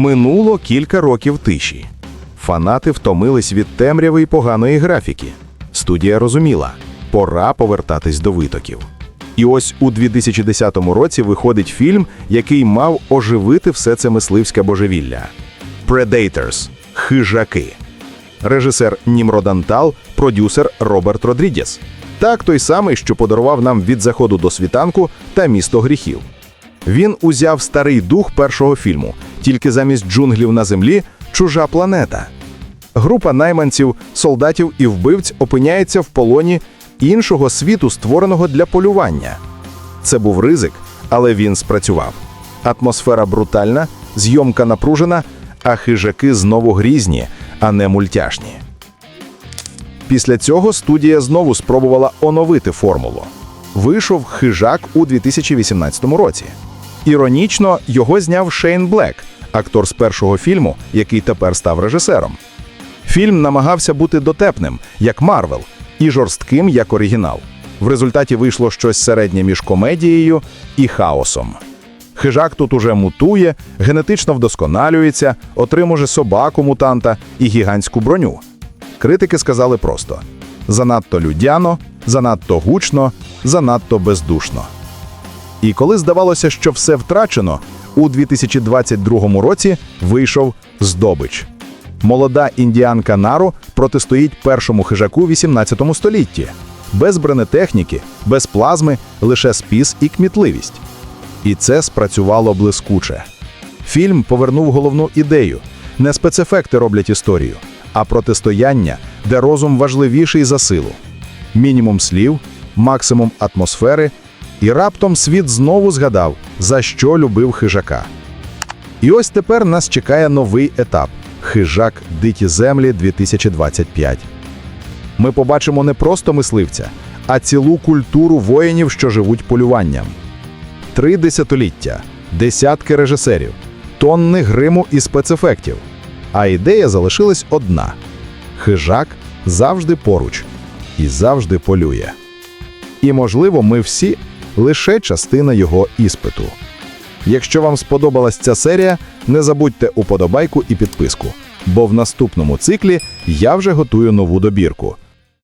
Минуло кілька років тиші. Фанати втомились від темряви й поганої графіки. Студія розуміла, пора повертатись до витоків. І ось у 2010 році виходить фільм, який мав оживити все це мисливське божевілля. Predators – хижаки. Режисер Німрод Антал, продюсер Роберт Родрігес. Так той самий, що подарував нам від заходу до світанку та місто гріхів. Він узяв старий дух першого фільму, тільки замість джунглів на землі чужа планета. Група найманців, солдатів і вбивць опиняється в полоні іншого світу, створеного для полювання. Це був ризик, але він спрацював. Атмосфера брутальна, зйомка напружена, а хижаки знову грізні, а не мультяшні. Після цього студія знову спробувала оновити формулу. Вийшов хижак у 2018 році. Іронічно, його зняв Шейн Блек, актор з першого фільму, який тепер став режисером. Фільм намагався бути дотепним, як Марвел, і жорстким, як оригінал. В результаті вийшло щось середнє між комедією і хаосом. Хижак тут уже мутує, генетично вдосконалюється, отримує собаку мутанта і гігантську броню. Критики сказали просто: занадто людяно, занадто гучно, занадто бездушно. І коли здавалося, що все втрачено, у 2022 році вийшов здобич. Молода індіанка Нару протистоїть першому хижаку 18 столітті. Без бронетехніки, без плазми, лише спіс і кмітливість. І це спрацювало блискуче. Фільм повернув головну ідею: не спецефекти роблять історію, а протистояння, де розум важливіший за силу. Мінімум слів, максимум атмосфери, і раптом світ знову згадав, за що любив хижака. І ось тепер нас чекає новий етап Хижак Дикі Землі 2025. Ми побачимо не просто мисливця, а цілу культуру воїнів, що живуть полюванням. Три десятиліття, десятки режисерів, тонни гриму і спецефектів. А ідея залишилась одна: хижак завжди поруч і завжди полює. І, можливо, ми всі лише частина його іспиту. Якщо вам сподобалась ця серія, не забудьте уподобайку і підписку, бо в наступному циклі я вже готую нову добірку